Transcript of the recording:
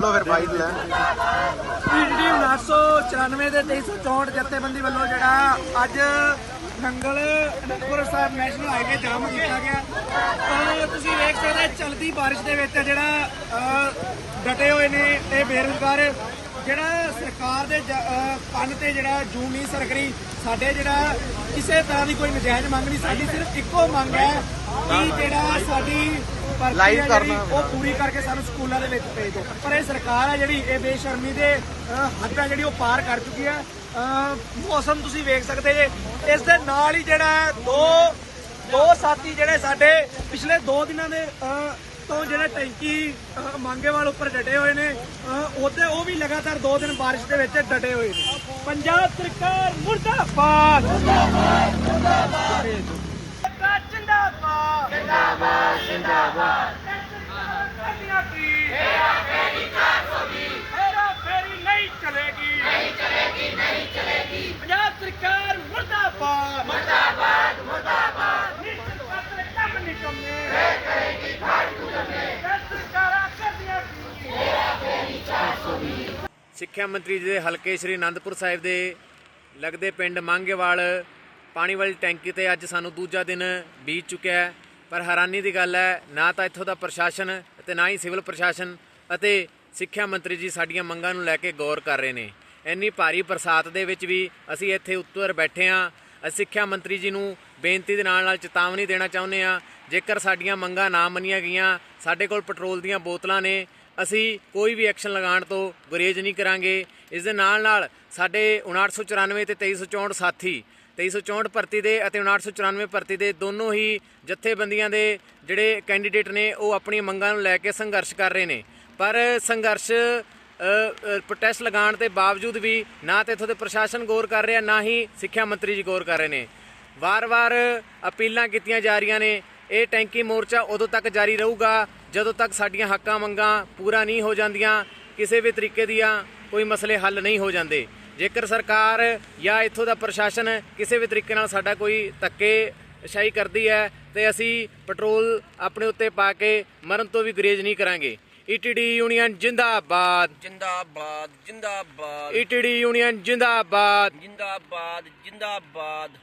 ਵੱਲੋਂ ਫਿਰ ਫਾਈਟ ਲੈ ਪੀਡੀ 1994 ਦੇ 2364 ਜਥੇਬੰਦੀ ਵੱਲੋਂ ਜਿਹੜਾ ਅੱਜ Nangal Anandpur Sahib national highway jam ਕੀਤਾ ਗਿਆ। ਤਾਂ ਤੁਸੀਂ ਵੇਖ ਸਕਦੇ ਚਲਦੀ بارش ਦੇ ਵਿੱਚ ਜਿਹੜਾ ਡਟੇ ਹੋਏ ਨੇ ਤੇ ਬੇਰੁਜ਼ਗਾਰ। ਜਿਹੜਾ ਸਰਕਾਰ ਦੇ ਕੰਨ ਤੇ ਜਿਹੜਾ ਜੂਨੀ ਨਹੀਂ ਸਾਡੇ ਜਿਹੜਾ ਕਿਸੇ ਤਰ੍ਹਾਂ ਦੀ ਕੋਈ ਨਜਾਇਜ਼ ਮੰਗ ਨਹੀਂ, ਸਾਡੀ ਸਿਰਫ ਇੱਕੋ ਮੰਗ ਹੈ ਕਿ ਜਿਹੜਾ ਸਾਡੀ ਜਿਹੜੀ, ਕਰਨਾ। ਉਹ ਪੂਰੀ ਕਰਕੇ ਸਾਨੂੰ ਸਕੂਲਾਂ ਦੇ ਵਿੱਚ ਭੇਜ ਦਿਓ। ਪਰ ਇਹ ਸਰਕਾਰ ਹੈ ਜਿਹੜੀ ਇਹ ਬੇਸ਼ਰਮੀ ਦੇ ਹੱਦਾਂ ਜਿਹੜੀ ਉਹ ਪਾਰ ਕਰ ਚੁੱਕੀ ਹੈ। ਮੌਸਮ ਤੁਸੀਂ ਵੇਖ ਸਕਦੇ ਜੇ ਇਸ ਦੇ ਨਾਲ ਹੀ ਜਿਹੜਾ ਦੋ ਦੋ ਸਾਥੀ ਜਿਹੜੇ ਸਾਡੇ ਪਿਛਲੇ 2 ਦਿਨਾਂ ਦੇ ਤੋਂ ਜਿਹੜੇ ਟੈਂਕੀ ਮੰਗੇਵਾਲ ਉੱਪਰ ਡਟੇ ਹੋਏ ਨੇ ਉਹਦੇ ਉਹ ਵੀ ਲਗਾਤਾਰ 2 ਦਿਨ ਬਾਰਿਸ਼ ਦੇ ਵਿੱਚ ਡਟੇ ਹੋਏ ਨੇ। ਪੰਜਾਬ ਸਰਕਾਰ ਮੁਰਦਾਬਾਦ। ਮੁਰਦਾਬਾਦ ਮੁਰਦਾਬਾਦ। ਜਿੰਦਾਬਾਦ ਜਿੰਦਾਬਾਦ ਜਿੰਦਾਬਾਦ ਸਿੱਖਿਆ ਮੰਤਰੀ ਜੀ ਦੇ ਹਲਕੇ ਸ੍ਰੀ ਅਨੰਦਪੁਰ ਸਾਹਿਬ ਦੇ ਲੱਗਦੇ ਪਿੰਡ ਮੰਗੇਵਾਲ ਪਾਣੀ ਵਾਲੀ ਟੈਂਕੀ ਤੇ ਅੱਜ ਸਾਨੂੰ ਦੂਜਾ ਦਿਨ ਬੀਤ ਚੁੱਕਿਆ ਹੈ। ਪਰ ਹੈਰਾਨੀ ਦੀ ਗੱਲ ਹੈ, ਨਾ ਤਾਂ ਇੱਥੋਂ ਦਾ ਪ੍ਰਸ਼ਾਸਨ ਅਤੇ ਨਾ ਹੀ ਸਿਵਲ ਪ੍ਰਸ਼ਾਸਨ ਅਤੇ ਸਿੱਖਿਆ ਮੰਤਰੀ ਜੀ ਸਾਡੀਆਂ ਮੰਗਾਂ ਨੂੰ ਲੈ ਕੇ ਗੌਰ ਕਰ ਰਹੇ ਨੇ। ਇੰਨੀ ਭਾਰੀ ਬਰਸਾਤ ਦੇ ਵਿੱਚ ਵੀ ਅਸੀਂ ਇੱਥੇ ਉੱਤਰ ਬੈਠੇ ਹਾਂ। ਅਸੀਂ ਸਿੱਖਿਆ ਮੰਤਰੀ ਜੀ ਨੂੰ ਬੇਨਤੀ ਦੇ ਨਾਲ ਨਾਲ ਚੇਤਾਵਨੀ ਦੇਣਾ ਚਾਹੁੰਦੇ ਹਾਂ। ਜੇਕਰ ਸਾਡੀਆਂ ਮੰਗਾਂ ਨਾ ਮੰਨੀਆਂ ਗਈਆਂ, ਸਾਡੇ ਕੋਲ ਪੈਟਰੋਲ ਦੀਆਂ ਬੋਤਲਾਂ ਨੇ, ਅਸੀਂ ਕੋਈ ਵੀ ਐਕਸ਼ਨ ਲਗਾਉਣ ਤੋਂ ਗੁਰੇਜ਼ ਨਹੀਂ ਕਰਾਂਗੇ। ਇਸ ਦੇ ਨਾਲ ਨਾਲ ਸਾਡੇ 5994 ਤੇ 2364 ਸਾਥੀ 2364 ਭਰਤੀ ਦੇ ਅਤੇ 5994 ਭਰਤੀ ਦੇ ਦੋਨੋਂ ਹੀ ਜਥੇਬੰਦੀਆਂ ਦੇ ਜਿਹੜੇ ਕੈਂਡੀਡੇਟ ਨੇ, ਉਹ ਆਪਣੀਆਂ ਮੰਗਾਂ ਨੂੰ ਲੈ ਕੇ ਸੰਘਰਸ਼ ਕਰ ਰਹੇ ਨੇ। ਪਰ ਸੰਘਰਸ਼ ਪ੍ਰੋਟੈਸਟ ਲਗਾਉਣ ਦੇ ਬਾਵਜੂਦ ਵੀ ਨਾ ਤੇ ਇੱਥੋਂ ਦੇ ਪ੍ਰਸ਼ਾਸਨ ਗੌਰ ਕਰ ਰਿਹਾ, ਨਾ ਹੀ ਸਿੱਖਿਆ ਮੰਤਰੀ ਜੀ ਗੌਰ ਕਰ ਰਹੇ ਨੇ। ਵਾਰ-ਵਾਰ ਅਪੀਲਾਂ ਕੀਤੀਆਂ ਜਾ ਰਹੀਆਂ ਨੇ, ਇਹ ਟੈਂਕੀ ਮੋਰਚਾ ਉਦੋਂ ਤੱਕ ਜਾਰੀ ਰਹੂਗਾ ਜਦੋਂ ਤੱਕ ਸਾਡੀਆਂ ਹੱਕਾਂ ਮੰਗਾਂ ਪੂਰਾ ਨਹੀਂ ਹੋ ਜਾਂਦੀਆਂ, ਕਿਸੇ ਵੀ ਤਰੀਕੇ ਦੀਆਂ ਕੋਈ ਮਸਲੇ ਹੱਲ ਨਹੀਂ ਹੋ ਜਾਂਦੇ। ਜੇਕਰ ਸਰਕਾਰ ਜਾਂ ਇੱਥੋਂ ਦਾ ਪ੍ਰਸ਼ਾਸਨ ਕਿਸੇ ਵੀ ਤਰੀਕੇ ਨਾਲ ਸਾਡਾ ਕੋਈ ਧੱਕੇ ਸ਼ਾਹੀ ਕਰਦੀ ਹੈ, ਤੇ ਅਸੀਂ ਪੈਟਰੋਲ ਆਪਣੇ ਉੱਤੇ ਪਾ ਕੇ ਮਰਨ ਤੋਂ ਵੀ ਗੁਰੇਜ਼ ਨਹੀਂ ਕਰਾਂਗੇ। ਈਟੀਡੀ ਯੂਨੀਅਨ ਜਿੰਦਾਬਾਦ। ਜਿੰਦਾਬਾਦ ਜਿੰਦਾਬਾਦ। ਈਟੀਡੀ ਯੂਨੀਅਨ ਜਿੰਦਾਬਾਦ। ਜਿੰਦਾਬਾਦ ਜਿੰਦਾਬਾਦ।